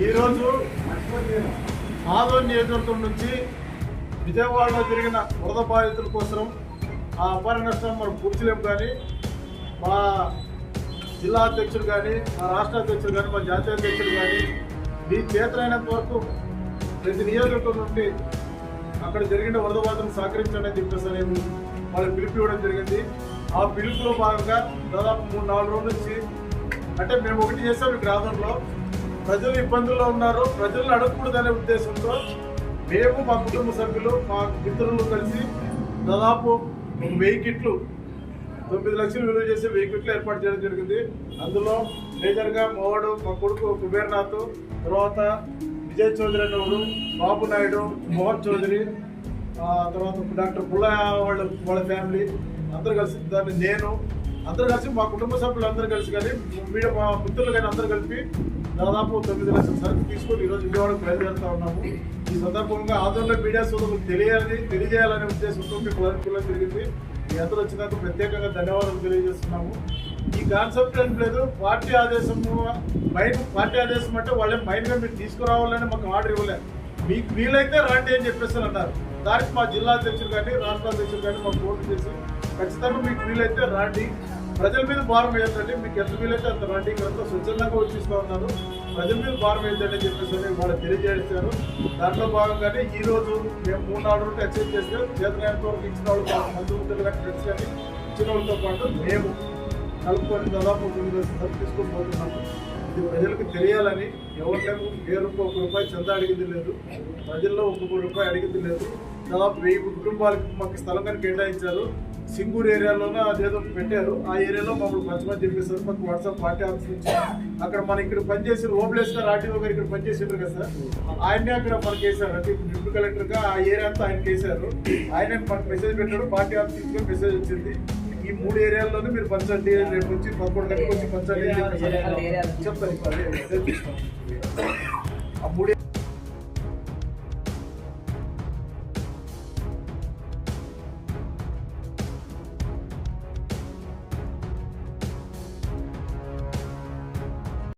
ఈరోజు ఆదోన్ నియోజకవర్గం నుంచి విజయవాడలో జరిగిన వరద బాధితుల కోసం ఆ అపార నష్టం మనం పూర్తిలేము కానీ మా జిల్లా అధ్యక్షుడు కానీ మా రాష్ట్ర అధ్యక్షుడు కానీ మా జాతీయ అధ్యక్షుడు కానీ మీ చేతనైనంత వరకు ప్రతి నియోజకవర్గం నుండి అక్కడ జరిగిన వరద బాధను సహకరించండి అని చెప్పేసి నేను వాళ్ళకి పిలుపు ఇవ్వడం జరిగింది. ఆ పిలుపులో భాగంగా దాదాపు మూడు నాలుగు రోజుల నుంచి అంటే మేము ఒకటి చేసాం ఈ గ్రామంలో. ప్రజలు ఇబ్బందుల్లో ఉన్నారు. ప్రజలను అడగకూడదనే ఉద్దేశంతో మేము మా కుటుంబ సభ్యులు మా మిత్రులు కలిసి దాదాపు ఒక వెయ్యి కిట్లు తొమ్మిది లక్షలు విలువ చేసే వెయ్యి కిట్లు ఏర్పాటు చేయడం జరిగింది. అందులో మేజర్గా మావాడు మా కొడుకు కుబేర్నాథ్ తర్వాత విజయ్ చౌదరి అనేవాడు బాబు నాయుడు మోహన్ చౌదరి తర్వాత డాక్టర్ పుల్లయ్య వాళ్ళ వాళ్ళ ఫ్యామిలీ అందరు కలిసి దాన్ని నేను అందరు కలిసి మా కుటుంబ సభ్యులు అందరూ కలిసి కానీ మీడియా మా మిత్రులు కానీ అందరూ కలిపి దాదాపు తొమ్మిది లక్షల సరుకు తీసుకొని ఈరోజు విజయవాడకు బయలుదేరుతా ఉన్నాము. ఈ సందర్భంగా ఆందోళన మీడియా సోదరులకు తెలియాలని తెలియజేయాలనే ఉద్దేశంతో మీకు పిల్లలు జరిగింది. మీ అందరూ వచ్చినందుకు ప్రత్యేకంగా ధన్యవాదాలు తెలియజేస్తున్నాము. ఈ కాన్సెప్ట్ ఏం లేదు. పార్టీ ఆదేశము మైన్ పార్టీ ఆదేశం అంటే వాళ్ళే మైన్గా మీరు తీసుకురావాలని మాకు ఆర్డర్ ఇవ్వలేదు మీకు వీలైతే రాండి అని చెప్పేసి అన్నారు. దానికి మా జిల్లా అధ్యక్షులు కానీ రాష్ట్ర అధ్యక్షులు కానీ మాకు ఫోన్ చేసి ఖచ్చితంగా మీకు వీలైతే రాండి. ప్రజల మీద భారం వేయద్దండి. మీకు ఎంత వీలైతే అంత రండి ఇక్కడంతా స్వచ్ఛందంగా వచ్చిస్తూ ఉన్నారు. ప్రజల మీద భారం వేయద్దండి అని చెప్పేసి వాళ్ళు తెలియజేస్తారు దాంట్లో భాగంగానే ఈ రోజు మేము మూడు నాలుగు రోజులు ఎక్సైజ్ చేస్తే చేతనైనంత వరకు ఇచ్చిన వాళ్ళు మంత్రులు కానీ ఫ్రెండ్స్ కానీ ఇచ్చిన వాళ్ళతో పాటు మేము కలుపుకొని దాదాపు తొమ్మిది లక్షల తీసుకొని పోతున్నాము. ఇది ప్రజలకు తెలియాలని ఎవరికైనా ఏ రూపాయి ఒక రూపాయి చంద అడిగింది లేదు. ప్రజల్లో ఒక్కొక్క రూపాయి అడిగింది లేదు. దాదాపు వెయ్యి కుటుంబాలకు మాకు స్థలం కానీ కేటాయించారు. సింగూరు ఏరియాలోనే అదేదో పెట్టారు. ఆ ఏరియాలో మమ్మల్ని పంచమని చెప్పేసారు మాకు వాట్సాప్ పార్టీ ఆఫీస్ నుంచి అక్కడ మన ఇక్కడ పనిచేసి ఓబ్లేస్ గారు ఆర్టీఓ గారు ఇక్కడ పనిచేసారు కదా సార్. ఆయనే అక్కడ మనకి వేశారు. అంటే ఇప్పుడు డిప్యూటీ కలెక్టర్గా ఆ ఏరియా అంతా ఆయనకి వేశారు. ఆయన మనకు మెసేజ్ పెట్టాడు. పార్టీ ఆఫీస్ నుంచి మెసేజ్ వచ్చింది. ఈ మూడు ఏరియాల్లోనే మీరు పంచండి రేపు వచ్చి పదకొండు గంటలకు వచ్చి పంచండి చెప్తాను. ఆ మూడు